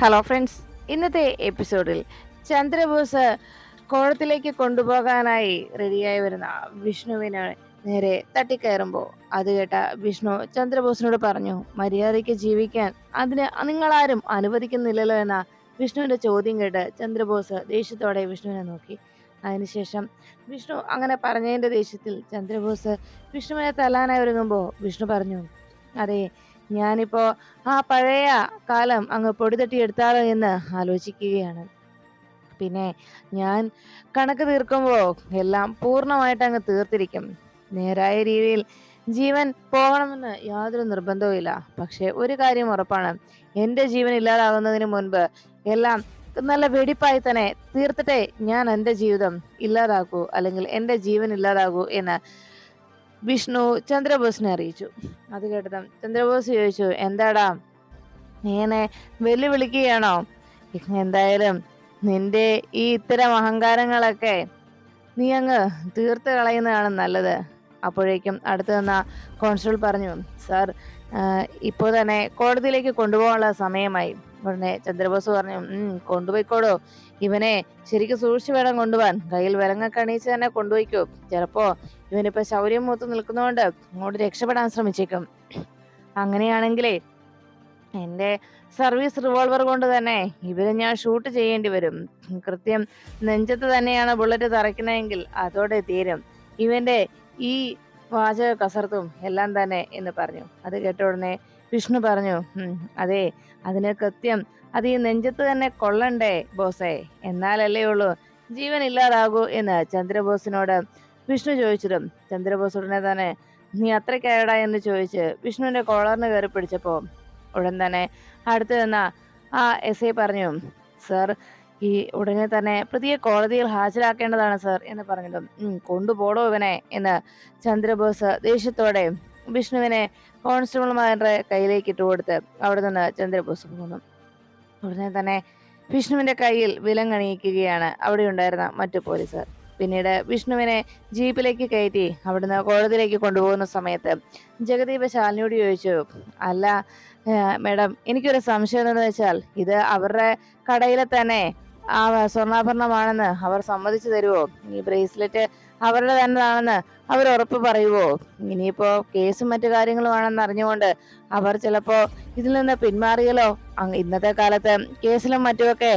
Hello friends ഇന്നത്തെ എപ്പിസോഡിൽ ചന്ദ്രബോസ് കോഴത്തിലേക്ക് കൊണ്ടുപോകാനായി റെഡിയായി വരുന്ന വിഷ്ണുവിനെ നേരെ തട്ടിക്കയറുമ്പോൾ അത് കേട്ട വിഷ്ണു ചന്ദ്രബോസിനോട് പറഞ്ഞു മര്യാദയ്ക്ക് ജീവിക്കാൻ അതിന് നിങ്ങളാരും അനുവദിക്കുന്നില്ലല്ലോ എന്ന വിഷ്ണുവിന്റെ ചോദ്യം കേട്ട് ചന്ദ്രബോസ് ദേഷ്യത്തോടെ വിഷ്ണുവിനെ നോക്കി. അതിനുശേഷം വിഷ്ണു അങ്ങനെ പറഞ്ഞതിന്റെ ദേഷ്യത്തിൽ ചന്ദ്രബോസ് വിഷ്ണുവിനെ തല്ലാനായി ഒരുങ്ങുമ്പോൾ വിഷ്ണു പറഞ്ഞു അതെ ഞാനിപ്പോ ആ പഴയ കാലം അങ്ങ് പൊടിതട്ടി എടുത്താലോ എന്ന് ആലോചിക്കുകയാണ്. പിന്നെ ഞാൻ കണക്ക് തീർക്കുമ്പോൾ എല്ലാം പൂർണമായിട്ട് അങ്ങ് തീർത്തിരിക്കും. നേരായ രീതിയിൽ ജീവൻ പോകണമെന്ന് യാതൊരു നിർബന്ധവുമില്ല പക്ഷെ ഒരു കാര്യം ഉറപ്പാണ്. എന്റെ ജീവൻ ഇല്ലാതാകുന്നതിന് മുൻപ് എല്ലാം നല്ല വെടിപ്പായി തന്നെ തീർത്തിട്ടേ ഞാൻ എന്റെ ജീവിതം ഇല്ലാതാക്കൂ അല്ലെങ്കിൽ എന്റെ ജീവൻ ഇല്ലാതാകൂ എന്ന് വിഷ്ണു ചന്ദ്രബോസിനെ അറിയിച്ചു. അത് കേട്ടതും ചന്ദ്രബോസ് ചോദിച്ചു എന്താടാ? നീ വെല്ലുവിളിക്കുകയാണോ? എന്തായാലും നിന്റെ ഈ ഇത്തരം അഹങ്കാരങ്ങളൊക്കെ നീ അങ്ങ് തീർത്ത് കളയുന്നതാണ് നല്ലത്. അപ്പോഴേക്കും അടുത്ത് നിന്ന കോൺസ്റ്റബിൾ പറഞ്ഞു സാർ ഇപ്പോൾ തന്നെ കോടതിയിലേക്ക് കൊണ്ടുപോകാനുള്ള സമയമായി. ഉടനെ ചന്ദ്രബോസ് പറഞ്ഞു കൊണ്ടുപോയിക്കോടോ ഇവനെ ശരിക്കും സൂക്ഷിച്ചു വേണം കൊണ്ടുപോകാൻ. കയ്യിൽ വിലങ്ങൊക്കെ അണിയിച്ച് തന്നെ കൊണ്ടുപോയിക്കോ. ചിലപ്പോ ഇവനിപ്പോ ശൗര്യം മൂത്ത് നിൽക്കുന്നതുകൊണ്ട് ഇങ്ങോട്ട് രക്ഷപ്പെടാൻ ശ്രമിച്ചേക്കും. അങ്ങനെയാണെങ്കിലേ എന്റെ സർവീസ് റിവോൾവർ കൊണ്ട് തന്നെ ഇവരെ ഞാൻ ഷൂട്ട് ചെയ്യേണ്ടി വരും. കൃത്യം നെഞ്ചത്ത് തന്നെയാണ് ബുള്ളറ്റ് തറയ്ക്കുന്നതെങ്കിൽ അതോടെ തീരും. ഇവന്റെ ഈ വാചക കസർത്തും എല്ലാം തന്നെ എന്ന് പറഞ്ഞു. അത് കേട്ട ഉടനെ വിഷ്ണു പറഞ്ഞു അതെ അതിന് കൃത്യം അത് ഈ നെഞ്ചത്ത് തന്നെ കൊള്ളണ്ടേ ബോസേ? എന്നാലല്ലേ ഉള്ളൂ. ജീവൻ ഇല്ലാതാകൂ എന്ന് ചന്ദ്രബോസിനോട് വിഷ്ണു ചോദിച്ചതും. ചന്ദ്രബോസ് ഉടനെ തന്നെ നീ അത്രയ്ക്കായടാ എന്ന് ചോദിച്ച് വിഷ്ണുവിന്റെ കോളറിന് കയറി പിടിച്ചപ്പോ ഉടൻ തന്നെ അടുത്ത് നിന്ന ആ എസ് ഐ പറഞ്ഞു സർ ഈ ഉടനെ തന്നെ പ്രതിയെ കോടതിയിൽ ഹാജരാക്കേണ്ടതാണ് സർ എന്ന് പറഞ്ഞതും. കൊണ്ടുപോടോ ഇവനെ എന്ന് ചന്ദ്രബോസ് ദേഷ്യത്തോടെ വിഷ്ണുവിനെ കോൺസ്റ്റബിൾമാരുടെ കയ്യിലേക്ക് ഇട്ടുകൊടുത്ത് അവിടെ നിന്ന് ചന്ദ്രബോസ് പോകുന്നു ഉടനെ തന്നെ വിഷ്ണുവിന്റെ കയ്യിൽ വിലങ്ങണിയിക്കുകയാണ് അവിടെ ഉണ്ടായിരുന്ന മറ്റു പോലീസുകാർ. പിന്നീട് വിഷ്ണുവിനെ ജീപ്പിലേക്ക് കയറ്റി അവിടുന്ന് കോടതിയിലേക്ക് കൊണ്ടുപോകുന്ന സമയത്ത് ജഗദീപ് ശാലിനിയോട് ചോദിച്ചു അല്ല മേഡം എനിക്കൊരു സംശയം എന്താണെന്ന് വെച്ചാൽ ഇത് അവരുടെ കടയിലെ തന്നെ ആ സ്വർണാഭരണമാണെന്ന് അവർ സമ്മതിച്ചു തരുമോ ഈ ബ്രേസ്ലെറ്റ് അവരുടെ തന്നതാണെന്ന് അവർ ഉറപ്പ് പറയുവോ? ഇനിയിപ്പോ കേസും മറ്റു കാര്യങ്ങളും ആണെന്ന് അറിഞ്ഞുകൊണ്ട് അവർ ചിലപ്പോ ഇതിൽ നിന്ന് പിന്മാറിയല്ലോ ഇന്നത്തെ കാലത്ത് കേസിലും മറ്റുമൊക്കെ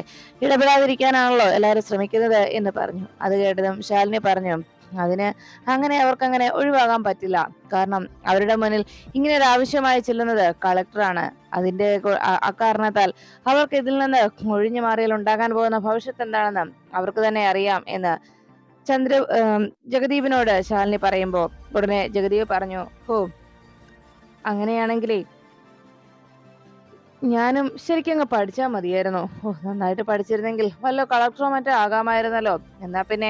ഇടപെടാതിരിക്കാനാണല്ലോ എല്ലാവരും ശ്രമിക്കുന്നത് എന്ന് പറഞ്ഞു. അത് കേട്ടതും ശാലിനി പറഞ്ഞു അതിന് അങ്ങനെ അവർക്കങ്ങനെ ഒഴിവാകാൻ പറ്റില്ല. കാരണം അവരുടെ മുന്നിൽ ഇങ്ങനെ ഒരു ആവശ്യമായി ചെല്ലുന്നത് കളക്ടറാണ്. അതിന്റെ അക്കാരണത്താൽ അവർക്ക് ഇതിൽ നിന്ന് ഒഴിഞ്ഞു മാറിയാൽ ഉണ്ടാകാൻ പോകുന്ന ഭവിഷ്യത്ത് എന്താണെന്ന് അവർക്ക് തന്നെ അറിയാം എന്ന് ചന്ദ്ര ജഗദീപിനോട് ശാലിനി പറയുമ്പോ ഉടനെ ജഗദീപ് പറഞ്ഞു ഓ അങ്ങനെയാണെങ്കിലേ ഞാനും ശരിക്കും അങ്ങ് പഠിച്ചാൽ മതിയായിരുന്നു. ഓ നന്നായിട്ട് പഠിച്ചിരുന്നെങ്കിൽ വല്ല കളക്ടറോ മറ്റോ ആകാമായിരുന്നല്ലോ. എന്നാ പിന്നെ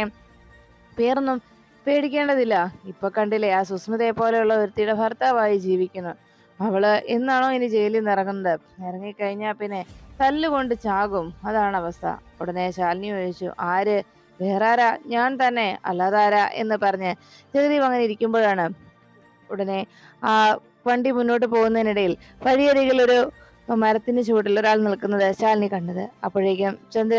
പേരൊന്നും പേടിക്കേണ്ടതില്ല. ഇപ്പൊ കണ്ടില്ലേ ആ സുസ്മിതയെ പോലെയുള്ള ഒരുത്തിയുടെ ഭർത്താവായി ജീവിക്കുന്നു. അവൾ എന്നാണോ ഇനി ജയിലിൽ നിന്ന് ഇറങ്ങുന്നത്? ഇറങ്ങിക്കഴിഞ്ഞാ പിന്നെ തല്ലുകൊണ്ട് ചാകും. അതാണ് അവസ്ഥ. ഉടനെ ശാലിനി ചോദിച്ചു ആര് വേറെ ആരാ ഞാൻ തന്നെ അല്ലാതാരാ എന്ന് പറഞ്ഞ് ജഗദീപ് അങ്ങനെ ഇരിക്കുമ്പോഴാണ് ഉടനെ ആ വണ്ടി മുന്നോട്ട് പോകുന്നതിനിടയിൽ വഴിയരികിൽ ഒരു മരത്തിന് ചുവട്ടിൽ ഒരാൾ നിൽക്കുന്നത് ശാലിനി കണ്ടത്. അപ്പോഴേക്കും ചന്ദ്ര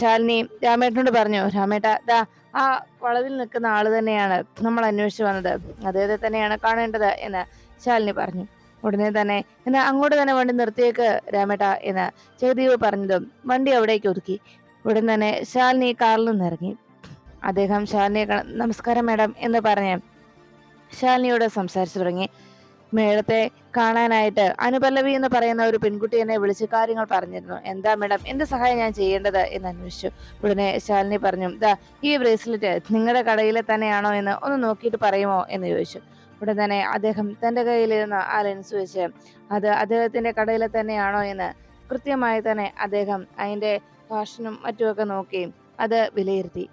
ശാലിനി രാമേട്ടനോട് പറഞ്ഞു രാമേട്ട ദാ ആ വളവിൽ നിൽക്കുന്ന ആൾ തന്നെയാണ് നമ്മൾ അന്വേഷിച്ചു വന്നത്. അദ്ദേഹത്തെ തന്നെയാണ് കാണേണ്ടത്? എന്ന് ശാലിനി പറഞ്ഞു. ഉടനെ തന്നെ എന്നാ അങ്ങോട്ട് തന്നെ വണ്ടി നിർത്തിയേക്ക് രാമേട്ട എന്ന് ജഗദീപ് പറഞ്ഞതും വണ്ടി അവിടേക്ക് ഒതുക്കി. ഉടൻ തന്നെ ശാലിനി കാറിൽ നിന്നിറങ്ങി അദ്ദേഹം ശാലിനിയെ നമസ്കാരം മാഡം എന്ന് പറഞ്ഞ് ശാലിനിയോട് സംസാരിച്ചു തുടങ്ങി. മേഡത്തെ കാണാനായിട്ട് അനുപല്ലവി എന്ന് പറയുന്ന ഒരു പെൺകുട്ടി എന്നെ വിളിച്ച് കാര്യങ്ങൾ പറഞ്ഞിരുന്നു. എന്താ മേഡം എന്ത് സഹായം ഞാൻ ചെയ്യേണ്ടത്? എന്ന് അന്വേഷിച്ചു. ഉടനെ ശാലിനി പറഞ്ഞു ദാ ഈ ബ്രേസ്ലെറ്റ് നിങ്ങളുടെ കടയിലെ തന്നെയാണോ എന്ന് ഒന്ന് നോക്കിയിട്ട് പറയുമോ? എന്ന് ചോദിച്ചു. ഉടൻ തന്നെ അദ്ദേഹം തന്റെ കയ്യിലിരുന്ന ആ ലെൻസ് വെച്ച് അത് അദ്ദേഹത്തിന്റെ കടയിലെ തന്നെയാണോ? എന്ന് കൃത്യമായി തന്നെ അദ്ദേഹം അതിന്റെ ഫാഷനും മറ്റുമൊക്കെ നോക്കുകയും അത് വിലയിരുത്തി.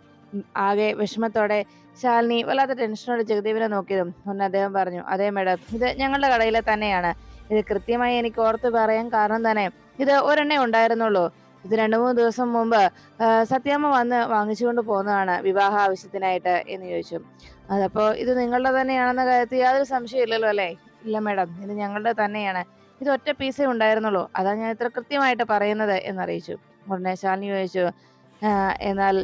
ആകെ വിഷമത്തോടെ ശാലിനി വല്ലാത്ത ടെൻഷനോടെ ജഗദീപിനെ നോക്കിയതും ഒന്ന് അദ്ദേഹം പറഞ്ഞു അതേ മേഡം ഇത് ഞങ്ങളുടെ കടയിലെ തന്നെയാണ്. ഇത് കൃത്യമായി എനിക്ക് ഓർത്ത് പറയാൻ കാരണം തന്നെ ഇത് ഒരെണ്ണേ ഉണ്ടായിരുന്നുള്ളൂ. ഇത് രണ്ടു മൂന്ന് ദിവസം മുമ്പ് സത്യാമ്മ വന്ന് വാങ്ങിച്ചുകൊണ്ട് പോകുന്നതാണ് വിവാഹ ആവശ്യത്തിനായിട്ട് എന്ന് ചോദിച്ചു. അതപ്പോ ഇത് നിങ്ങളുടെ തന്നെയാണെന്ന കാര്യത്തിൽ യാതൊരു സംശയമില്ലല്ലോ അല്ലേ? ഇല്ല മേഡം ഇത് ഞങ്ങളുടെ തന്നെയാണ്. ഇത് ഒറ്റ പീസേ ഉണ്ടായിരുന്നുള്ളൂ. അതാ ഞാൻ ഇത്ര കൃത്യമായിട്ട് പറയുന്നത് എന്നറിയിച്ചു. ഉടനെ ശാലിനി ചോദിച്ചു "ആ, എന്നാൽ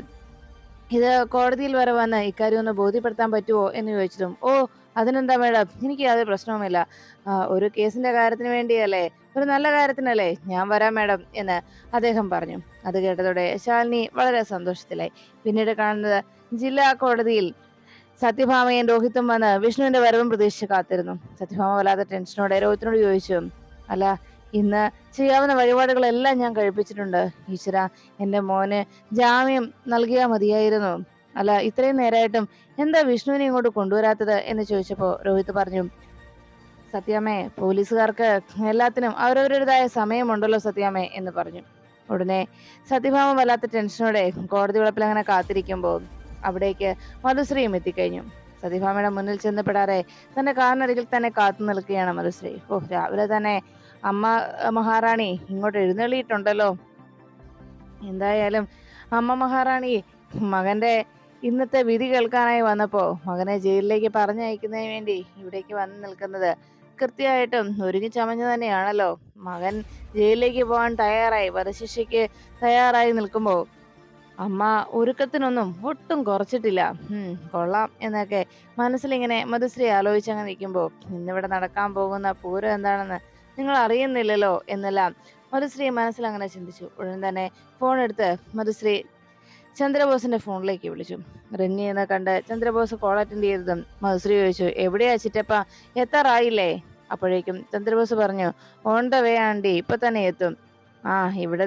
ഇത് കോടതിയിൽ വരെ വന്ന് ഇക്കാര്യം ഒന്ന് ബോധ്യപ്പെടുത്താൻ പറ്റുമോ എന്ന് ചോദിച്ചതും ഓ അതിനെന്താ മേഡം? എനിക്ക് യാതൊരു പ്രശ്നവുമില്ല. ഒരു കേസിന്റെ കാര്യത്തിന് വേണ്ടിയല്ലേ? ഒരു നല്ല കാര്യത്തിനല്ലേ? ഞാൻ വരാം മേഡം എന്ന് അദ്ദേഹം പറഞ്ഞു. അത് കേട്ടതോടെ ശാലിനി വളരെ സന്തോഷത്തിലായി. പിന്നീട് കാണുന്നത് ജില്ലാ കോടതിയിൽ സത്യഭാമയും രോഹിത്തും വന്ന് വിഷ്ണുവിന്റെ വരവും പ്രതീക്ഷിച്ച് കാത്തിരുന്നു. സത്യഭാമ വല്ലാതെ ടെൻഷനോടെ രോഹിത്തിനോട് ചോദിച്ചു അല്ല ഇന്ന് ചെയ്യാവുന്ന വഴിപാടുകളെല്ലാം ഞാൻ കഴിപ്പിച്ചിട്ടുണ്ട്. ഈശ്വര എന്റെ മോന് ജാമ്യം നൽകിയാൽ മതിയായിരുന്നു. അല്ല ഇത്രയും നേരമായിട്ടും എന്താ വിഷ്ണുവിനെ ഇങ്ങോട്ട് കൊണ്ടുവരാത്തത് എന്ന് ചോദിച്ചപ്പോൾ രോഹിത് പറഞ്ഞു സത്യാമ്മേ പോലീസുകാർക്ക് എല്ലാത്തിനും അവരവരുടേതായ സമയമുണ്ടല്ലോ സത്യാമ്മേ എന്ന് പറഞ്ഞു. ഉടനെ സത്യഭാമ വല്ലാത്ത ടെൻഷനോടെ കോടതി വിളപ്പിൽ അങ്ങനെ കാത്തിരിക്കുമ്പോൾ അവിടേക്ക് മധുശ്രീയും എത്തിക്കഴിഞ്ഞു. സത്യഭാമയുടെ മുന്നിൽ ചെന്നപ്പെടാറെ തന്റെ കാറിനരികിൽ തന്നെ കാത്തു നിൽക്കുകയാണ് മധുശ്രീ. ഓ രാവിലെ തന്നെ അമ്മ മഹാറാണി ഇങ്ങോട്ട് എഴുന്നള്ളിയിട്ടുണ്ടല്ലോ. എന്തായാലും അമ്മ മഹാറാണി മകന്റെ ഇന്നത്തെ വിധി കേൾക്കാനായി വന്നപ്പോൾ മകനെ ജയിലിലേക്ക് പറഞ്ഞയക്കുന്നതിന് വേണ്ടി ഇവിടേക്ക് വന്ന് നിൽക്കുന്നത് കൃത്യമായിട്ടും ഒരുങ്ങി ചമഞ്ഞു തന്നെയാണല്ലോ. മകൻ ജയിലിലേക്ക് പോകാൻ തയ്യാറായി വധശിക്ഷയ്ക്ക് തയ്യാറായി നിൽക്കുമ്പോൾ അമ്മ ഒരുക്കത്തിനൊന്നും ഒട്ടും കുറച്ചിട്ടില്ല. കൊള്ളാം എന്നൊക്കെ മനസ്സിലിങ്ങനെ മധുശ്രീ ആലോചിച്ചങ്ങ് നിൽക്കുമ്പോൾ ഇന്നിവിടെ നടക്കാൻ പോകുന്ന പൂരം എന്താണെന്ന് നിങ്ങൾ അറിയുന്നില്ലല്ലോ എന്നെല്ലാം മധുശ്രീ മനസ്സിൽ അങ്ങനെ ചിന്തിച്ചു. ഉടൻ തന്നെ ഫോൺ എടുത്ത് മധുശ്രീ ചന്ദ്രബോസിന്റെ ഫോണിലേക്ക് വിളിച്ചു. റിങ്ങി എന്ന് കണ്ട് ചന്ദ്രബോസ് കോൾ അറ്റൻഡ് ചെയ്തതും മധുശ്രീ ചോദിച്ചു എവിടെയാ ചിറ്റപ്പ? എത്താറായില്ലേ? അപ്പോഴേക്കും ചന്ദ്രബോസ് പറഞ്ഞു ഓൺ ദ വേ ആണ്ടി ഇപ്പൊ തന്നെ എത്തും. ആ ഇവിടെ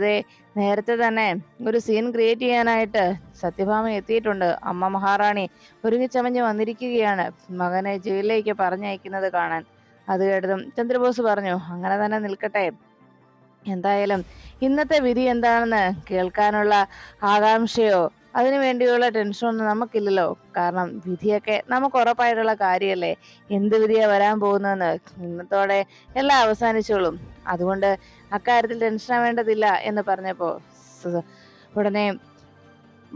നേരത്തെ തന്നെ ഒരു സീൻ ക്രിയേറ്റ് ചെയ്യാനായിട്ട് സത്യഭാമ എത്തിയിട്ടുണ്ട്. അമ്മ മഹാറാണി ഒരുങ്ങിച്ചമഞ്ഞ് വന്നിരിക്കുകയാണ്. മകനെ ജയിലിലേക്ക് പറഞ്ഞയക്കുന്നത് കാണാൻ. അത് കേട്ടതും ചന്ദ്രബോസ് പറഞ്ഞു അങ്ങനെ തന്നെ നിൽക്കട്ടെ. എന്തായാലും ഇന്നത്തെ വിധി എന്താണെന്ന് കേൾക്കാനുള്ള ആകാംക്ഷയോ അതിനു വേണ്ടിയുള്ള ടെൻഷനൊന്നും നമുക്കില്ലല്ലോ. കാരണം വിധിയൊക്കെ നമുക്ക് ഉറപ്പായിട്ടുള്ള കാര്യമല്ലേ? എന്ത് വിധിയാ വരാൻ പോകുന്നതെന്ന് ഇന്നത്തോടെ എല്ലാം അവസാനിച്ചോളും. അതുകൊണ്ട് അക്കാര്യത്തിൽ ടെൻഷൻ ആവേണ്ടതില്ല എന്ന് പറഞ്ഞപ്പോ ഉടനെ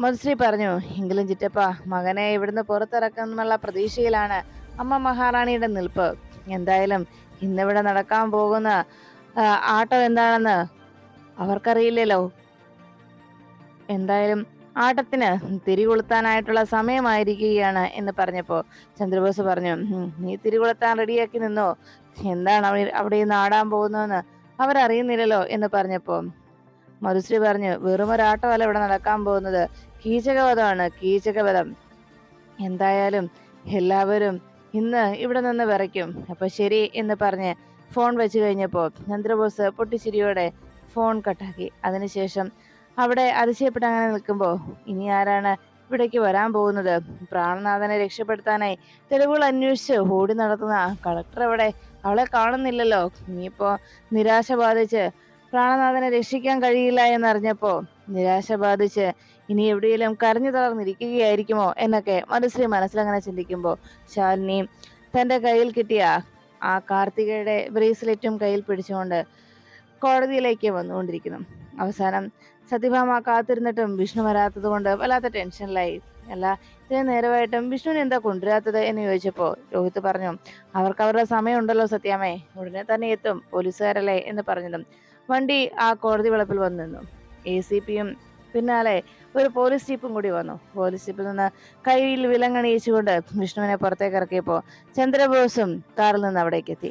മധുശ്രീ പറഞ്ഞു എങ്കിലും ചിറ്റപ്പ മകനെ ഇവിടുന്ന് പുറത്തിറക്കുന്നുള്ള പ്രതീക്ഷയിലാണ് അമ്മ മഹാറാണിയുടെ നിൽപ്പ്. എന്തായാലും ഇന്നിവിടെ നടക്കാൻ പോകുന്ന ആട്ടം എന്താണെന്ന് അവർക്കറിയില്ലല്ലോ. എന്തായാലും ആട്ടത്തിന് തിരികൊളുത്താനായിട്ടുള്ള സമയമായിരിക്കുകയാണ് എന്ന് പറഞ്ഞപ്പോൾ ചന്ദ്രബോസ് പറഞ്ഞു നീ നീ തിരികൊളുത്താൻ റെഡിയാക്കി നിന്നോ? എന്താണ് അവിടെ അവിടെ നിന്ന് ആടാൻ പോകുന്നതെന്ന് അവരറിയുന്നില്ലല്ലോ? എന്ന് പറഞ്ഞപ്പോൾ മധുശ്രീ പറഞ്ഞു വെറും ഒരാട്ടമല്ല ഇവിടെ നടക്കാൻ പോകുന്നത്. കീചകവധമാണ് കീചകവധം. എന്തായാലും എല്ലാവരും ഇന്ന് ഇവിടെ നിന്ന് വിറയ്ക്കും അപ്പൊ ശരി എന്ന് പറഞ്ഞ് ഫോൺ വെച്ച് കഴിഞ്ഞപ്പോൾ ചന്ദ്രബോസ് പൊട്ടിച്ചിരിയോടെ ഫോൺ കട്ടാക്കി അതിനുശേഷം അവിടെ അതിശയപ്പെട്ട് അങ്ങനെ നിൽക്കുമ്പോൾ ഇനി ആരാണ് ഇവിടേക്ക് വരാൻ പോകുന്നത്? പ്രാണനാഥനെ രക്ഷപ്പെടുത്താനായി തെളിവുകൾ അന്വേഷിച്ച് ഓടി നടത്തുന്ന കളക്ടർ അവിടെ അവളെ കാണുന്നില്ലല്ലോ. ഇനിയിപ്പോ നിരാശ ബാധിച്ച് പ്രാണനാഥനെ രക്ഷിക്കാൻ കഴിയില്ല എന്നറിഞ്ഞപ്പോ നിരാശ ബാധിച്ച് ഇനി എവിടെയെങ്കിലും കരഞ്ഞു തളർന്നിരിക്കുകയായിരിക്കുമോ എന്നൊക്കെ മധുശ്രീ മനസ്സിലങ്ങനെ ചിന്തിക്കുമ്പോൾ ശാലിനി തന്റെ കയ്യിൽ കിട്ടിയ ആ കാർത്തികയുടെ ബ്രേസ്ലെറ്റും കയ്യിൽ പിടിച്ചുകൊണ്ട് കോടതിയിലേക്ക് വന്നുകൊണ്ടിരിക്കുന്നു. അവസാനം സത്യഭാമ കാത്തിരുന്നിട്ടും വിഷ്ണു വരാത്തത് കൊണ്ട് വല്ലാത്ത ടെൻഷനിലായി. അല്ല ഇത്രയും നേരമായിട്ടും വിഷ്ണുവിനെ എന്താ കൊണ്ടുവരാത്തത് എന്ന് ചോദിച്ചപ്പോൾ രോഹിത് പറഞ്ഞു അവർക്ക് അവരുടെ സമയമുണ്ടല്ലോ സത്യാമേ ഉടനെ തന്നെ എത്തും പോലീസുകാരല്ലേ? എന്ന് പറഞ്ഞതും വണ്ടി ആ കോടതി വളപ്പിൽ വന്നു നിന്നു. എ സി പിയും പിന്നാലെ ഒരു പോലീസ് ജീപ്പും കൂടി വന്നു. പോലീസ് ജീപ്പിൽ നിന്ന് കയ്യിൽ വിലങ്ങണിയിച്ചുകൊണ്ട് വിഷ്ണുവിനെ പുറത്തേക്ക് ഇറക്കിയപ്പോൾ ചന്ദ്രബോസും കാറിൽ നിന്ന് അവിടേക്ക് എത്തി.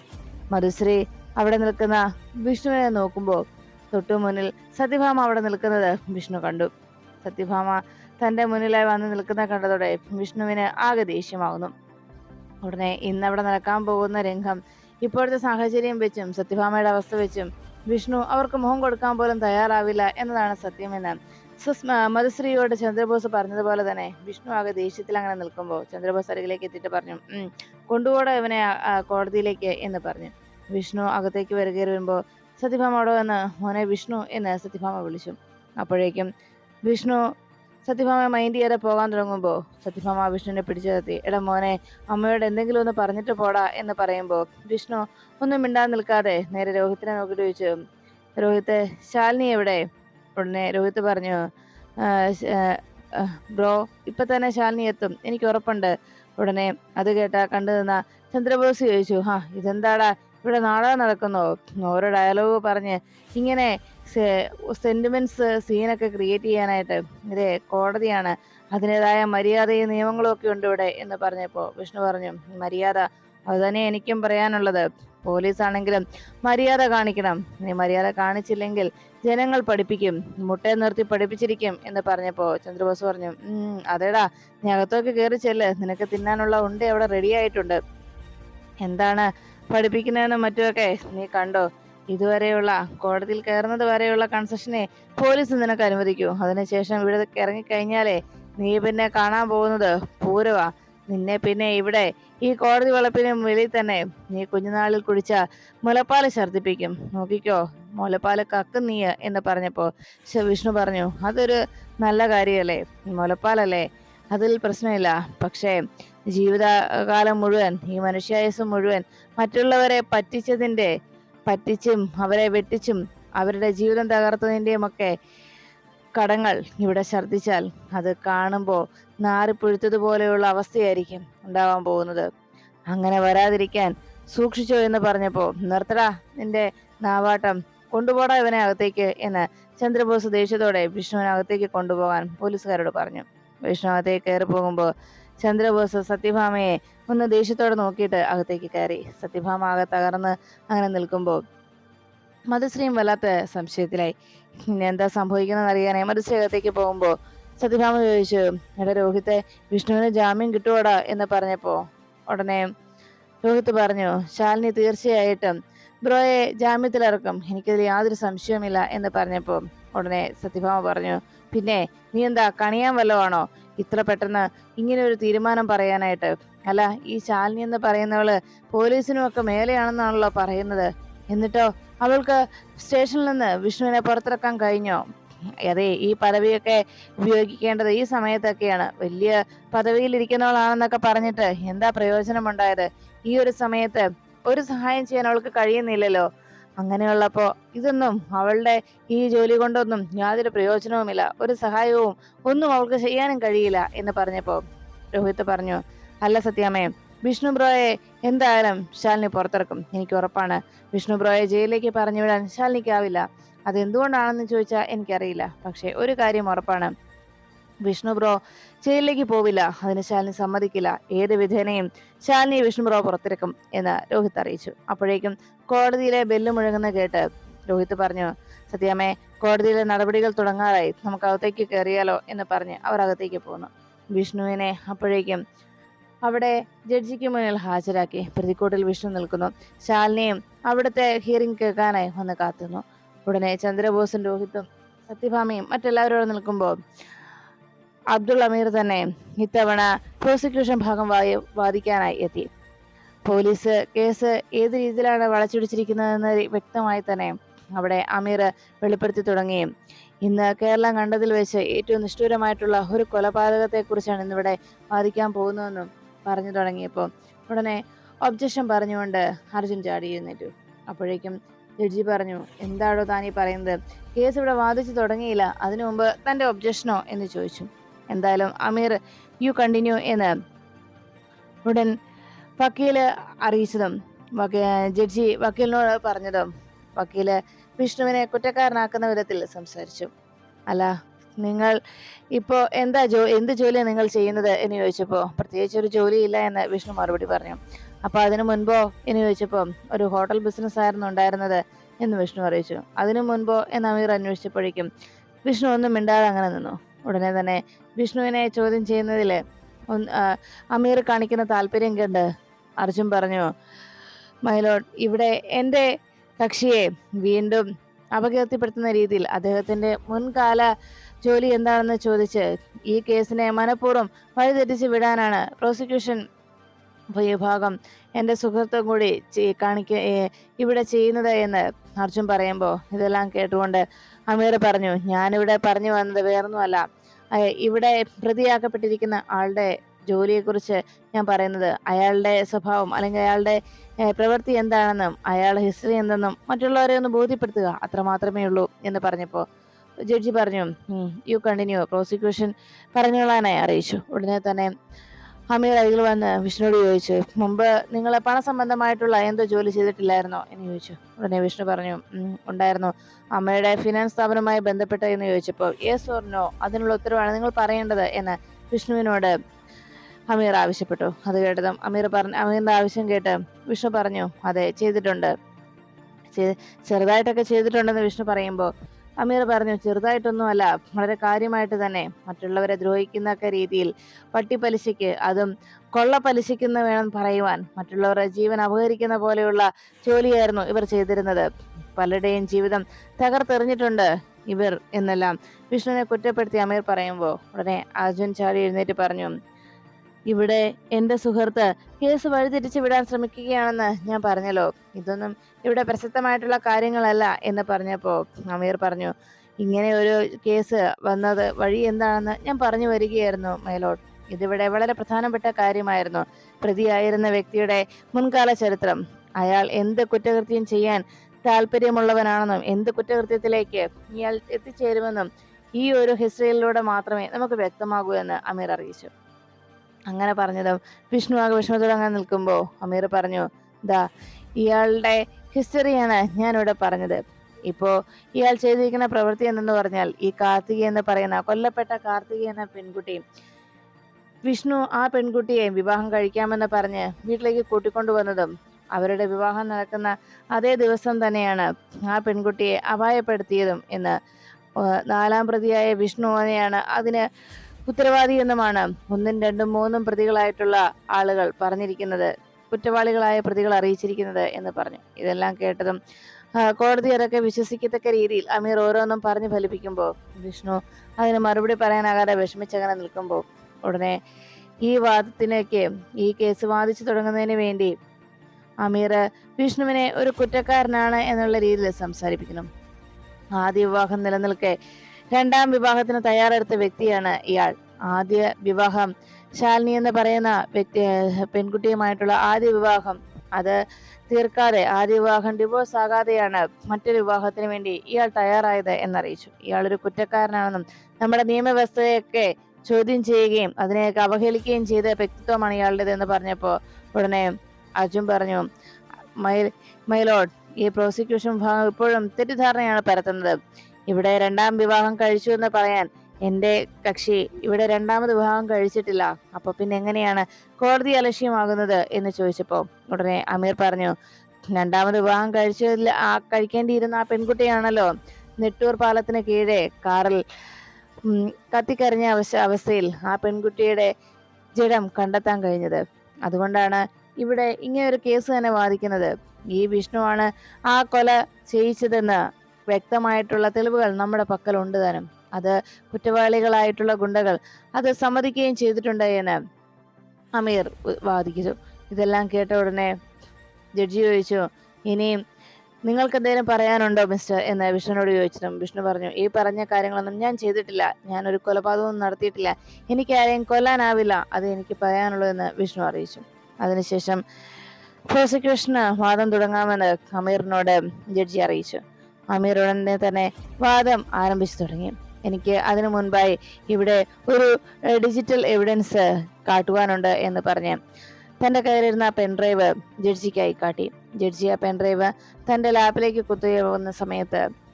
മധുശ്രീ അവിടെ നിൽക്കുന്ന വിഷ്ണുവിനെ നോക്കുമ്പോൾ തൊട്ടു മുന്നിൽ സത്യഭാമ അവിടെ നിൽക്കുന്നത് വിഷ്ണു കണ്ടു. സത്യഭാമ തന്റെ മുന്നിലായി വന്ന് നിൽക്കുന്ന കണ്ടതോടെ വിഷ്ണുവിന് ആകെ ദേഷ്യമാകുന്നു ഉടനെ ഇന്ന് അവിടെ നടക്കാൻ പോകുന്ന രംഗം ഇപ്പോഴത്തെ സാഹചര്യം വെച്ചും സത്യഭാമയുടെ അവസ്ഥ വെച്ചും വിഷ്ണു അവർക്ക് മുഖം കൊടുക്കാൻ പോലും തയ്യാറാവില്ല എന്നതാണ് സത്യമെന്ന് മധുശ്രീയോട് ചന്ദ്രബോസ് പറഞ്ഞതുപോലെ തന്നെ വിഷ്ണു ആകെ ദേഷ്യത്തിൽ അങ്ങനെ നിൽക്കുമ്പോൾ ചന്ദ്രബോസ് അരികിലേക്ക് എത്തിയിട്ട് പറഞ്ഞു കൊണ്ടുപോടെ ഇവനെ കോടതിയിലേക്ക് എന്ന് പറഞ്ഞു. വിഷ്ണു അകത്തേക്ക് വരികയറി വരുമ്പോൾ സത്യഭാമ എന്ന് മോനെ വിഷ്ണു എന്ന് സത്യഭാമ വിളിച്ചു. അപ്പോഴേക്കും വിഷ്ണു സത്യഭാമ മൈൻഡ് ചെയ്യാതെ പോകാൻ തുടങ്ങുമ്പോൾ സത്യഭാമ വിഷ്ണുവിനെ പിടിച്ചു നിർത്തി. എടാ മോനെ അമ്മയോട് എന്തെങ്കിലും ഒന്ന് പറഞ്ഞിട്ട് പോടാ എന്ന് പറയുമ്പോൾ വിഷ്ണു ഒന്നും മിണ്ടാതെ നിൽക്കാതെ നേരെ രോഹിത്തിനെ നോക്കിയിട്ട് ചോദിച്ചു രോഹിത്ത് ശാലിനി എവിടെ? ഉടനെ രോഹിത് പറഞ്ഞു ബ്രോ ഇപ്പൊ തന്നെ ശാലിനി എത്തും. എനിക്ക് ഉറപ്പുണ്ട്. ഉടനെ അത് കേട്ട കണ്ടു നിന്ന ചന്ദ്രബോസ് ചോദിച്ചു ഹാ ഇതെന്താടാ? ഇവിടെ നാടകം നടക്കുന്നോ? ഓരോ ഡയലോഗ് പറഞ്ഞ് ഇങ്ങനെ സെന്റിമെന്റ്സ് സീനൊക്കെ ക്രിയേറ്റ് ചെയ്യാനായിട്ട് ഇതേ കോടതിയാണ്. അതിന്റെതായ മര്യാദയും നിയമങ്ങളും ഒക്കെ ഉണ്ട് ഇവിടെ എന്ന് പറഞ്ഞപ്പോൾ വിഷ്ണു പറഞ്ഞു മര്യാദ അത് തന്നെ എനിക്കും പറയാനുള്ളത്. പോലീസ് ആണെങ്കിലും മര്യാദ കാണിക്കണം. ഇനി മര്യാദ കാണിച്ചില്ലെങ്കിൽ ജനങ്ങൾ പഠിപ്പിക്കും മുട്ടയെ നിർത്തി പഠിപ്പിച്ചിരിക്കും എന്ന് പറഞ്ഞപ്പോ ചന്ദ്രബോസ് പറഞ്ഞു അതേടാ നീ അകത്തൊക്കെ കയറി ചെല്ല് നിനക്ക് തിന്നാനുള്ള ഉണ്ട അവിടെ റെഡി ആയിട്ടുണ്ട്. എന്താണ് പഠിപ്പിക്കുന്നതെന്നും മറ്റുമൊക്കെ നീ കണ്ടോ? ഇതുവരെയുള്ള കോടതിയിൽ കയറുന്നത് വരെയുള്ള കൺസെഷനെ പോലീസ് നിനക്ക് അനുവദിക്കൂ. അതിനുശേഷം ഇവിടെ ഇറങ്ങിക്കഴിഞ്ഞാലേ നീ പിന്നെ കാണാൻ പോകുന്നത് പൂരവാ. നിന്നെ പിന്നെ ഇവിടെ ഈ കോടതി വളപ്പിന് വെളിയിൽ തന്നെ നീ കുഞ്ഞുനാളിൽ കുടിച്ച മുലപ്പാൽ ഛർദിപ്പിക്കും നോക്കിക്കോ മുലപ്പാൽ കക്കും നീ എന്ന് പറഞ്ഞപ്പോ വിഷ്ണു പറഞ്ഞു അതൊരു നല്ല കാര്യമല്ലേ മുലപ്പാലല്ലേ? അതിൽ പ്രശ്നമില്ല. പക്ഷേ ജീവിതകാലം മുഴുവൻ ഈ മനുഷ്യായുസ് മുഴുവൻ മറ്റുള്ളവരെ പറ്റിച്ചതിന്റെ പറ്റിച്ചും അവരെ വെട്ടിച്ചും അവരുടെ ജീവിതം തകർത്തതിന്റെയും ഒക്കെ കടങ്ങൾ ഇവിടെ ഛർദ്ദിച്ചാൽ അത് കാണുമ്പോൾ നാറിപ്പുഴുത്തതുപോലെയുള്ള അവസ്ഥയായിരിക്കും ഉണ്ടാവാൻ പോകുന്നത്. അങ്ങനെ വരാതിരിക്കാൻ സൂക്ഷിച്ചോ എന്ന് പറഞ്ഞപ്പോൾ നിർത്തടാ നിന്റെ നാവാട്ടം കൊണ്ടുപോടാ ഇവനെ അകത്തേക്ക് എന്ന് ചന്ദ്രബോസ് ദേഷ്യത്തോടെ വിഷ്ണുവിനെ അകത്തേക്ക് കൊണ്ടുപോകാൻ പോലീസുകാരോട് പറഞ്ഞു. വിഷ്ണു അകത്തേക്ക് കയറി പോകുമ്പോൾ ചന്ദ്രബോസ് സത്യഭാമയെ ഒന്ന് ദേഷ്യത്തോടെ നോക്കിയിട്ട് അകത്തേക്ക് കയറി. സത്യഭാമ ആകെ തകർന്ന് അങ്ങനെ നിൽക്കുമ്പോൾ മധുശ്രീയും വല്ലാത്ത സംശയത്തിലായി. ഇനി എന്താ സംഭവിക്കുന്നതെന്ന് അറിയാനായി മധുശ്രീ അകത്തേക്ക് പോകുമ്പോൾ സത്യഭാമ ചോദിച്ചു എടാ രോഹിത്തെ വിഷ്ണുവിന് ജാമ്യം കിട്ടുവോടാ? എന്ന് പറഞ്ഞപ്പോൾ ഉടനെ രോഹിത് പറഞ്ഞു ശാലിനി തീർച്ചയായിട്ടും ബ്രോയെ ജാമ്യത്തിലിറക്കും. എനിക്കതിൽ യാതൊരു സംശയവുമില്ല എന്ന് പറഞ്ഞപ്പോൾ ഉടനെ സത്യഭാമ പറഞ്ഞു പിന്നെ നീ എന്താ കണിയാൻ വല്ലതാണോ ഇത്ര പെട്ടെന്ന് ഇങ്ങനെ ഒരു തീരുമാനം പറയാനായിട്ട്. അല്ല ഈ ശാലിനി എന്ന് പറയുന്നവൾ പോലീസിനും ഒക്കെ മേലെയാണെന്നാണല്ലോ പറയുന്നത്. എന്നിട്ടോ അവൾക്ക് സ്റ്റേഷനിൽ നിന്ന് വിഷ്ണുവിനെ പുറത്തിറക്കാൻ കഴിഞ്ഞോ? അതെ ഈ പദവിയൊക്കെ ഉപയോഗിക്കേണ്ടത് ഈ സമയത്തൊക്കെയാണ്. വലിയ പദവിയിൽ ഇരിക്കുന്നവളാണെന്നൊക്കെ പറഞ്ഞിട്ട് എന്താ പ്രയോജനമുണ്ടായത്? ഈ ഒരു സമയത്ത് ഒരു സഹായം ചെയ്യാൻ അവൾക്ക് കഴിയുന്നില്ലല്ലോ. അങ്ങനെയുള്ളപ്പോ ഇതൊന്നും അവളുടെ ഈ ജോലി കൊണ്ടൊന്നും യാതൊരു പ്രയോജനവുമില്ല. ഒരു സഹായവും ഒന്നും അവൾക്ക് ചെയ്യാനും കഴിയില്ല എന്ന് പറഞ്ഞപ്പോ രോഹിത് പറഞ്ഞു അല്ല സത്യാമേ വിഷ്ണു ബ്രോയെ എന്തായാലും ശാലിനി പുറത്തിറക്കും. എനിക്ക് ഉറപ്പാണ്. വിഷ്ണു ബ്രോയെ ജയിലിലേക്ക് പറഞ്ഞു വിടാൻ ശാലിനിക്കാവില്ല. അതെന്തുകൊണ്ടാണെന്ന് ചോദിച്ചാൽ എനിക്കറിയില്ല. പക്ഷേ ഒരു കാര്യം ഉറപ്പാണ്. വിഷ്ണു ബ്രോ ജയിലിലേക്ക് പോവില്ല. അതിന് ശാലിനി സമ്മതിക്കില്ല. ഏത് വിധേനയും ശാലിനി വിഷ്ണുറാവ് പുറത്തിറക്കും എന്ന് രോഹിത് അറിയിച്ചു. അപ്പോഴേക്കും കോടതിയിലെ ബെല്ല് മുഴങ്ങുന്ന കേട്ട് രോഹിത് പറഞ്ഞു സത്യാമ്മേ കോടതിയിലെ നടപടികൾ തുടങ്ങാറായി. നമുക്ക് അകത്തേക്ക് കയറിയാലോ? എന്ന് പറഞ്ഞ് അവർ അകത്തേക്ക് പോന്നു. വിഷ്ണുവിനെ അപ്പോഴേക്കും അവിടെ ജഡ്ജിക്ക് മുന്നിൽ ഹാജരാക്കി പ്രതിക്കൂട്ടിൽ വിഷ്ണു നിൽക്കുന്നു. ശാലിനിയും അവിടുത്തെ ഹിയറിംഗ് കേൾക്കാനായി വന്ന് കാത്തുന്നു. ഉടനെ ചന്ദ്രബോസും രോഹിത്തും സത്യഭാമയും മറ്റെല്ലാവരോടും നിൽക്കുമ്പോൾ അബ്ദുൾ അമീർ തന്നെ ഇത്തവണ പ്രോസിക്യൂഷൻ ഭാഗം വാദിക്കാനായി എത്തി. പോലീസ് കേസ് ഏത് രീതിയിലാണ് വളച്ചൊടിച്ചിരിക്കുന്നതെന്ന് വ്യക്തമായി തന്നെ അവിടെ അമീർ വെളിപ്പെടുത്തി തുടങ്ങി. ഇന്ന് കേരളം കണ്ടതിൽ വെച്ച് ഏറ്റവും നിഷ്ഠൂരമായിട്ടുള്ള ഒരു കൊലപാതകത്തെക്കുറിച്ചാണ് ഇന്നിവിടെ വാദിക്കാൻ പോകുന്നതെന്നും പറഞ്ഞു തുടങ്ങിയപ്പോൾ ഉടനെ ഒബ്ജക്ഷൻ പറഞ്ഞുകൊണ്ട് അർജുൻ ചാടി എഴുന്നേറ്റു. അപ്പോഴേക്കും ജഡ്ജി പറഞ്ഞു എന്താണോ താനീ പറയുന്നത്? കേസ് ഇവിടെ വാദിച്ചു തുടങ്ങിയില്ല. അതിനു മുമ്പ് തന്റെ ഒബ്ജക്ഷനോ? എന്ന് ചോദിച്ചു. എന്തായാലും അമീർ യു കണ്ടിന്യൂ എന്ന് ഉടൻ വക്കീൽ അറിയിച്ചതും ജഡ്ജി വക്കീലിനോട് പറഞ്ഞതും വക്കീൽ വിഷ്ണുവിനെ കുറ്റക്കാരനാക്കുന്ന വിധത്തിൽ സംസാരിച്ചു. അല്ല നിങ്ങൾ ഇപ്പോൾ എന്താ ജോ എന്ത് ജോലിയാണ് നിങ്ങൾ ചെയ്യുന്നത് എന്ന് ചോദിച്ചപ്പോൾ പ്രത്യേകിച്ച് ഒരു ജോലിയില്ല എന്ന് വിഷ്ണു മറുപടി പറഞ്ഞു. അപ്പോൾ അതിനു മുൻപോ എന്ന് ചോദിച്ചപ്പോൾ ഒരു ഹോട്ടൽ ബിസിനസ് ആയിരുന്നു ഉണ്ടായിരുന്നത് എന്ന് വിഷ്ണു അറിയിച്ചു. അതിനു മുൻപോ എന്ന് അമീർ അന്വേഷിച്ചപ്പോഴേക്കും വിഷ്ണു ഒന്നും മിണ്ടാതെ അങ്ങനെ നിന്നു. ഉടനെ തന്നെ വിഷ്ണുവിനെ ചോദ്യം ചെയ്യുന്നതിൽ അമീർ കാണിക്കുന്ന താല്പര്യം കണ്ട് അർജുൻ പറഞ്ഞു മൈലോഡ് ഇവിടെ എന്റെ കക്ഷിയെ വീണ്ടും അപകീർത്തിപ്പെടുത്തുന്ന രീതിയിൽ അദ്ദേഹത്തിന്റെ മുൻകാല ജോലി എന്താണെന്ന് ചോദിച്ച് ഈ കേസിനെ മനഃപൂർവം വഴിതെറ്റിച്ച് വിടാനാണ് പ്രോസിക്യൂഷൻ വിഭാഗം എന്റെ സുഹൃത്തും കൂടി കാണിക്ക ഇവിടെ ചെയ്യുന്നത് എന്ന് അർജുൻ പറയുമ്പോൾ ഇതെല്ലാം കേട്ടുകൊണ്ട് അമീർ പറഞ്ഞു ഞാനിവിടെ പറഞ്ഞു വന്നത് വേറൊന്നുമല്ല. ഇവിടെ പ്രതിയാക്കപ്പെട്ടിരിക്കുന്ന ആളുടെ ജോലിയെക്കുറിച്ച് ഞാൻ പറയുന്നത് അയാളുടെ സ്വഭാവം അല്ലെങ്കിൽ അയാളുടെ പ്രവൃത്തി എന്താണെന്നും അയാളുടെ ഹിസ്റ്ററി എന്തെന്നും മറ്റുള്ളവരെ ഒന്ന് ബോധ്യപ്പെടുത്തുക. അത്രമാത്രമേ ഉള്ളൂ എന്ന് പറഞ്ഞപ്പോൾ ജഡ്ജി പറഞ്ഞു യു കണ്ടിന്യൂ പ്രോസിക്യൂഷൻ പറഞ്ഞുകൊള്ളാനായി അറിയിച്ചു. ഉടനെ തന്നെ അമീർ അരികിൽ വന്ന് വിഷ്ണുവോട് ചോദിച്ചു മുമ്പ് നിങ്ങൾ പണസംബന്ധമായിട്ടുള്ള എന്തോ ജോലി ചെയ്തിട്ടില്ലായിരുന്നോ? എന്ന് ചോദിച്ചു. ഉടനെ വിഷ്ണു പറഞ്ഞു "ഉം, ഉണ്ടായിരുന്നു. അമ്മയുടെ ഫിനാൻസ് സ്ഥാപനവുമായി ബന്ധപ്പെട്ട എന്ന് ചോദിച്ചപ്പോൾ യെസ് ഓർ നോ അതിനുള്ള ഉത്തരവാണ് നിങ്ങൾ പറയേണ്ടത്? എന്ന് വിഷ്ണുവിനോട് അമീർ ആവശ്യപ്പെട്ടു. അത് കേട്ടതും അമീർ പറഞ്ഞു അമീറിന്റെ ആവശ്യം കേട്ട് വിഷ്ണു പറഞ്ഞു അതെ ചെയ്തിട്ടുണ്ട്. ചെയ്- ചെറുതായിട്ടൊക്കെ ചെയ്തിട്ടുണ്ടെന്ന് വിഷ്ണു പറയുമ്പോൾ അമീർ പറഞ്ഞു ചെറുതായിട്ടൊന്നുമല്ല വളരെ കാര്യമായിട്ട് തന്നെ മറ്റുള്ളവരെ ദ്രോഹിക്കുന്നൊക്കെ രീതിയിൽ പട്ടിപ്പലിശയ്ക്ക് അതും കൊള്ള വേണം പറയുവാൻ മറ്റുള്ളവരുടെ ജീവൻ അപഹരിക്കുന്ന പോലെയുള്ള ജോലിയായിരുന്നു ഇവർ ചെയ്തിരുന്നത്. പലരുടെയും ജീവിതം തകർത്തെറിഞ്ഞിട്ടുണ്ട് ഇവർ എന്നെല്ലാം. വിഷ്ണുവിനെ കുറ്റപ്പെടുത്തി അമീർ പറയുമ്പോൾ ഉടനെ അർജുൻ ചാടി എഴുന്നേറ്റ് പറഞ്ഞു ഇവിടെ എന്റെ സുഹൃത്ത് കേസ് വഴിതിരിച്ചു വിടാൻ ശ്രമിക്കുകയാണെന്ന് ഞാൻ പറഞ്ഞല്ലോ. ഇതൊന്നും ഇവിടെ പ്രസക്തമായിട്ടുള്ള കാര്യങ്ങളല്ല എന്ന് പറഞ്ഞപ്പോ അമീർ പറഞ്ഞു ഇങ്ങനെ ഒരു കേസ് വന്നത് വഴി എന്താണെന്ന് ഞാൻ പറഞ്ഞു വരികയായിരുന്നു മേലോട്ട് ഇതിവിടെ വളരെ പ്രധാനപ്പെട്ട കാര്യമായിരുന്നു. പ്രതിയായിരുന്ന വ്യക്തിയുടെ മുൻകാല ചരിത്രം. അയാൾ എന്ത് കുറ്റകൃത്യം ചെയ്യാൻ താല്പര്യമുള്ളവനാണെന്നും എന്ത് കുറ്റകൃത്യത്തിലേക്ക് ഇയാൾ എത്തിച്ചേരുമെന്നും ഈ ഒരു ഹിസ്റ്ററിയിലൂടെ മാത്രമേ നമുക്ക് വ്യക്തമാകൂ എന്ന് അമീർ അറിയിച്ചു. അങ്ങനെ പറഞ്ഞതും വിഷ്ണു ആകെ വിഷമത്തോടെ അങ്ങനെ നിൽക്കുമ്പോൾ അമീർ പറഞ്ഞു ദാ ഇയാളുടെ ഹിസ്റ്ററിയാണ് ഞാനിവിടെ പറഞ്ഞത്. ഇപ്പോ ഇയാൾ ചെയ്തിരിക്കുന്ന പ്രവൃത്തി എന്തെന്ന് പറഞ്ഞാൽ ഈ കാർത്തിക എന്ന് പറയുന്ന കൊല്ലപ്പെട്ട കാർത്തിക എന്ന പെൺകുട്ടിയും വിഷ്ണു ആ പെൺകുട്ടിയെ വിവാഹം കഴിക്കാമെന്ന് പറഞ്ഞ് വീട്ടിലേക്ക് കൂട്ടിക്കൊണ്ടുവന്നതും അവരുടെ വിവാഹം നടക്കുന്ന അതേ ദിവസം തന്നെയാണ് ആ പെൺകുട്ടിയെ അപായപ്പെടുത്തിയതും എന്ന് നാലാം പ്രതിയായ വിഷ്ണുവിനെയാണ് അതിന് ഉത്തരവാദി എന്നുമാണ് ഒന്നും രണ്ടും മൂന്നും പ്രതികളായിട്ടുള്ള ആളുകൾ പറഞ്ഞിരിക്കുന്നത്. കുറ്റവാളികളായ പ്രതികൾ അറിയിച്ചിരിക്കുന്നത് എന്ന് പറഞ്ഞു. ഇതെല്ലാം കേട്ടതും കോടതി അതൊക്കെ വിശ്വസിക്കത്തക്ക രീതിയിൽ അമീർ ഓരോന്നും പറഞ്ഞു ഫലിപ്പിക്കുമ്പോൾ വിഷ്ണു അതിന് മറുപടി പറയാനാകാതെ വിഷമിച്ചങ്ങനെ നിൽക്കുമ്പോൾ ഉടനെ ഈ വാദത്തിനൊക്കെ ഈ കേസ് വാദിച്ചു തുടങ്ങുന്നതിന് വേണ്ടി അമീർ വിഷ്ണുവിനെ ഒരു കുറ്റക്കാരനാണ് എന്നുള്ള രീതിയിൽ സംസാരിപ്പിക്കുന്നു. ആദ്യ വിവാഹം നിലനിൽക്കെ രണ്ടാം വിവാഹത്തിന് തയ്യാറെടുത്ത വ്യക്തിയാണ് ഇയാൾ. ആദ്യ വിവാഹം ശാലിനി എന്ന് പറയുന്ന വ്യക്തി പെൺകുട്ടിയുമായിട്ടുള്ള ആദ്യ വിവാഹം അത് തീർക്കാതെ ആദ്യ വിവാഹം ഡിവോഴ്സ് ആകാതെയാണ് മറ്റൊരു വിവാഹത്തിന് വേണ്ടി ഇയാൾ തയ്യാറായത് എന്നറിയിച്ചു. ഇയാൾ ഒരു കുറ്റക്കാരനാണെന്നും നമ്മുടെ നിയമവ്യവസ്ഥയൊക്കെ ചോദ്യം ചെയ്യുകയും അതിനെയൊക്കെ അവഹേളിക്കുകയും ചെയ്ത വ്യക്തിത്വമാണ് ഇയാളുടേത് എന്ന് പറഞ്ഞപ്പോൾ ഉടനെ അർജുൻ പറഞ്ഞു മൈ മൈലോഡ് ഈ പ്രോസിക്യൂഷൻ വിഭാഗം ഇപ്പോഴും തെറ്റിദ്ധാരണയാണ് പരത്തുന്നത്. ഇവിടെ രണ്ടാം വിവാഹം കഴിച്ചു എന്ന് പറയാൻ എന്റെ കക്ഷി ഇവിടെ രണ്ടാമത് വിവാഹം കഴിച്ചിട്ടില്ല. അപ്പൊ പിന്നെ എങ്ങനെയാണ് കോടതി അലക്ഷ്യമാകുന്നത് എന്ന് ചോദിച്ചപ്പോ ഉടനെ അമീർ പറഞ്ഞു രണ്ടാമത് വിവാഹം കഴിച്ചതിൽ ആ കഴിക്കേണ്ടിയിരുന്ന ആ പെൺകുട്ടിയാണല്ലോ. നെട്ടൂർ പാലത്തിന് കീഴെ കാറിൽ കത്തിക്കരിഞ്ഞ അവസ്ഥ അവസ്ഥയിൽ ആ പെൺകുട്ടിയുടെ ജഡം കണ്ടെത്താൻ കഴിഞ്ഞത്. അതുകൊണ്ടാണ് ഇവിടെ ഇങ്ങനെ ഒരു കേസ് തന്നെ വാദിക്കുന്നത്. ഈ വിഷ്ണുവാണ് ആ കൊല ചെയ്യിച്ചതെന്ന് വ്യക്തമായിട്ടുള്ള തെളിവുകൾ നമ്മുടെ പക്കലുണ്ട് താനും. അത് കുറ്റവാളികളായിട്ടുള്ള ഗുണ്ടകൾ അത് സമ്മതിക്കുകയും ചെയ്തിട്ടുണ്ട് എന്ന് അമീർ വാദിക്കുന്നു. ഇതെല്ലാം കേട്ട ഉടനെ ജഡ്ജി ചോദിച്ചു ഇനിയും നിങ്ങൾക്ക് എന്തെങ്കിലും പറയാനുണ്ടോ മിസ്റ്റർ? എന്ന് വിഷ്ണുവിനോട് ചോദിച്ചതും വിഷ്ണു പറഞ്ഞു ഈ പറഞ്ഞ കാര്യങ്ങളൊന്നും ഞാൻ ചെയ്തിട്ടില്ല. ഞാൻ ഒരു കൊലപാതകവും നടത്തിയിട്ടില്ല. എനിക്ക് ആരെയും കൊല്ലാനാവില്ല. അത് എനിക്ക് പറയാനുള്ളൂ എന്ന് വിഷ്ണു അറിയിച്ചു. അതിനുശേഷം പ്രോസിക്യൂഷന് വാദം തുടങ്ങാമെന്ന് അമീറിനോട് ജഡ്ജി അറിയിച്ചു. അമീർ തന്നെ വാദം ആരംഭിച്ചു തുടങ്ങി. എനിക്ക് അതിനു മുൻപായി ഇവിടെ ഒരു ഡിജിറ്റൽ എവിഡൻസ് കാട്ടുവാനുണ്ട് എന്ന് പറഞ്ഞ് തന്റെ കയ്യിലിരുന്ന പെൻഡ്രൈവ് ജഡ്ജിക്കായി കാട്ടി. ജഡ്ജി ആ പെൻഡ്രൈവ് തന്റെ ലാപ്പിലേക്ക് കുത്തുകയാവുന്ന സമയത്ത്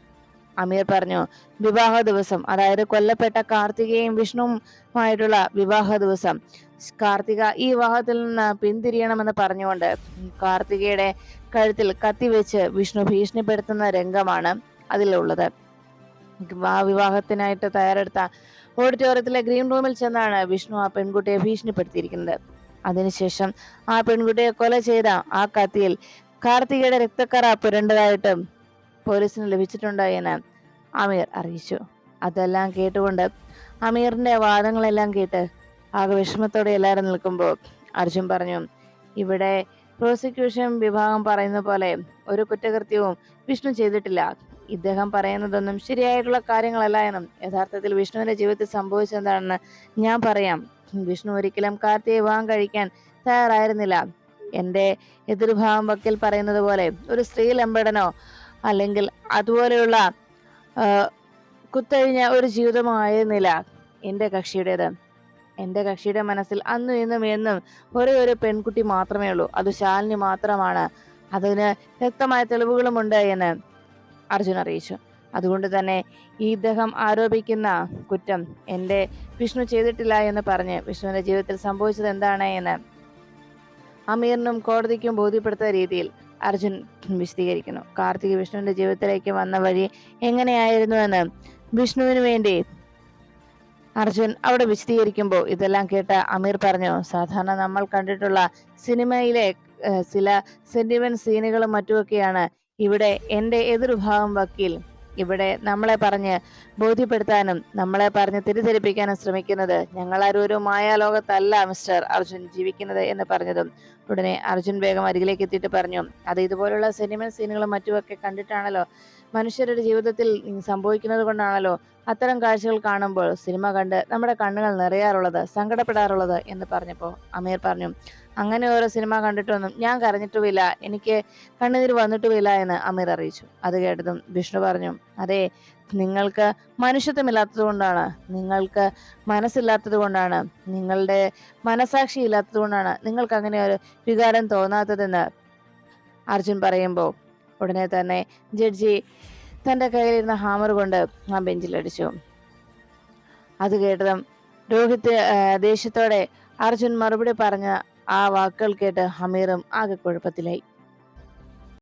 അമീർ പറഞ്ഞു വിവാഹ ദിവസം അതായത് കൊല്ലപ്പെട്ട കാർത്തികയും വിഷ്ണുവുമായിട്ടുള്ള വിവാഹ ദിവസം. കാർത്തിക ഈ വിവാഹത്തിൽ നിന്ന് പിന്തിരിയണമെന്ന് പറഞ്ഞുകൊണ്ട് കാർത്തികയുടെ കഴുത്തിൽ കത്തിവെച്ച് വിഷ്ണു ഭീഷണിപ്പെടുത്തുന്ന രംഗമാണ് അതിലുള്ളത്. ആ വിവാഹത്തിനായിട്ട് തയ്യാറെടുത്ത ഓഡിറ്റോറിയത്തിലെ ഗ്രീൻ റൂമിൽ ചെന്നാണ് വിഷ്ണു ആ പെൺകുട്ടിയെ ഭീഷണിപ്പെടുത്തിയിരിക്കുന്നത്. അതിനുശേഷം ആ പെൺകുട്ടിയെ കൊല ചെയ്ത ആ കത്തിയിൽ കാർത്തികയുടെ രക്തക്കറ പുരണ്ടതായിട്ടും പോലീസിന് ലഭിച്ചിട്ടുണ്ടായെന്ന് അമീർ അറിയിച്ചു. അതെല്ലാം കേട്ടുകൊണ്ട് അമീറിന്റെ വാദങ്ങളെല്ലാം കേട്ട് ആകെ വിഷമത്തോടെ എല്ലാവരും നിൽക്കുമ്പോൾ അർജുൻ പറഞ്ഞു ഇവിടെ പ്രോസിക്യൂഷൻ വിഭാഗം പറയുന്ന പോലെ ഒരു കുറ്റകൃത്യവും വിഷ്ണു ചെയ്തിട്ടില്ല. ഇദ്ദേഹം പറയുന്നതൊന്നും ശരിയായിട്ടുള്ള കാര്യങ്ങളല്ല എന്നും യഥാർത്ഥത്തിൽ വിഷ്ണുവിന്റെ ജീവിതത്തിൽ സംഭവിച്ചെന്താണെന്ന് ഞാൻ പറയാം. വിഷ്ണു ഒരിക്കലും കാർത്തിയെ വിവാഹം കഴിക്കാൻ തയ്യാറായിരുന്നില്ല. എന്റെ എതിർഭാഗം വക്കിൽ പറയുന്നത് പോലെ ഒരു സ്ത്രീ ലംബടനോ അല്ലെങ്കിൽ അതുപോലെയുള്ള കുത്തഴിഞ്ഞ ഒരു ജീവിതമായിരുന്നില്ല എന്റെ കക്ഷിയുടേത്. എന്റെ കക്ഷിയുടെ മനസ്സിൽ അന്നും ഇന്നും എന്നും ഒരേ ഒരു പെൺകുട്ടി മാത്രമേ ഉള്ളൂ. അത് ശാലിനി മാത്രമാണ്. അതിന് വ്യക്തമായ തെളിവുകളുമുണ്ട് എന്ന് അർജുൻ അറിയിച്ചു. അതുകൊണ്ട് തന്നെ ഈ ഇദ്ദേഹം ആരോപിക്കുന്ന കുറ്റം എന്റെ വിഷ്ണു ചെയ്തിട്ടില്ല എന്ന് പറഞ്ഞ് വിഷ്ണുവിന്റെ ജീവിതത്തിൽ സംഭവിച്ചത് എന്താണ് എന്ന് അമീറിനും കോടതിക്കും ബോധ്യപ്പെടുത്ത രീതിയിൽ അർജുൻ വിശദീകരിക്കുന്നു. കാർത്തിക് വിഷ്ണുവിന്റെ ജീവിതത്തിലേക്ക് വന്ന വഴി എങ്ങനെയായിരുന്നു എന്ന് വിഷ്ണുവിന് വേണ്ടി അർജുൻ അവിടെ വിശദീകരിക്കുമ്പോൾ ഇതെല്ലാം കേട്ട അമീർ പറഞ്ഞു സാധാരണ നമ്മൾ കണ്ടിട്ടുള്ള സിനിമയിലെ ചില സെന്റിമെന്റ് സീനുകളും മറ്റുമൊക്കെയാണ്. ഇവിടെ എന്റെ എതിർഭാഗം വക്കീൽ. ഇവിടെ നമ്മളെ പറഞ്ഞ് ബോധ്യപ്പെടുത്താനും നമ്മളെ പറഞ്ഞ് തിരിധരിപ്പിക്കാനും ശ്രമിക്കുന്നത് ഞങ്ങളാരും ഒരു മായാലോകത്തല്ല മിസ്റ്റർ അർജുൻ ജീവിക്കുന്നത് എന്ന് പറഞ്ഞതും ഉടനെ അർജുൻ വേഗം അരികിലേക്ക് എത്തിയിട്ട് പറഞ്ഞു അത് ഇതുപോലുള്ള സിനിമ സീനുകളും മറ്റുമൊക്കെ കണ്ടിട്ടാണല്ലോ മനുഷ്യരുടെ ജീവിതത്തിൽ സംഭവിക്കുന്നത് കൊണ്ടാണല്ലോ അത്തരം കാഴ്ചകൾ കാണുമ്പോൾ സിനിമ കണ്ട് നമ്മുടെ കണ്ണുകൾ നിറയാറുള്ളത് സങ്കടപ്പെടാറുള്ളത് എന്ന് പറഞ്ഞപ്പോൾ അമീർ പറഞ്ഞു അങ്ങനെ ഓരോ സിനിമ കണ്ടിട്ടൊന്നും ഞാൻ കരഞ്ഞിട്ടുമില്ല എനിക്ക് കണ്ണുനീര് വന്നിട്ടുമില്ല എന്ന് അമീർ അറിയിച്ചു. അത് കേട്ടതും വിഷ്ണു പറഞ്ഞു അതെ നിങ്ങൾക്ക് മനുഷ്യത്വമില്ലാത്തത് കൊണ്ടാണ് നിങ്ങൾക്ക് മനസ്സില്ലാത്തത് കൊണ്ടാണ് നിങ്ങളുടെ മനസാക്ഷി ഇല്ലാത്തത് കൊണ്ടാണ്. നിങ്ങൾക്ക് അങ്ങനെ ഒരു വികാരം തോന്നാത്തതെന്ന് അർജുൻ പറയുമ്പോൾ ഉടനെ തന്നെ ജഡ്ജി തന്റെ കയ്യിലിരുന്ന ഹാമർ കൊണ്ട് ആ ബെഞ്ചിലടിച്ചു. അത് കേട്ടതും രോഹിത് ദേഷ്യത്തോടെ അർജുൻ മറുപടി പറഞ്ഞ ആ വാക്കുകൾ കേട്ട് ഹമീറും ആകെ കുഴപ്പത്തിലായി.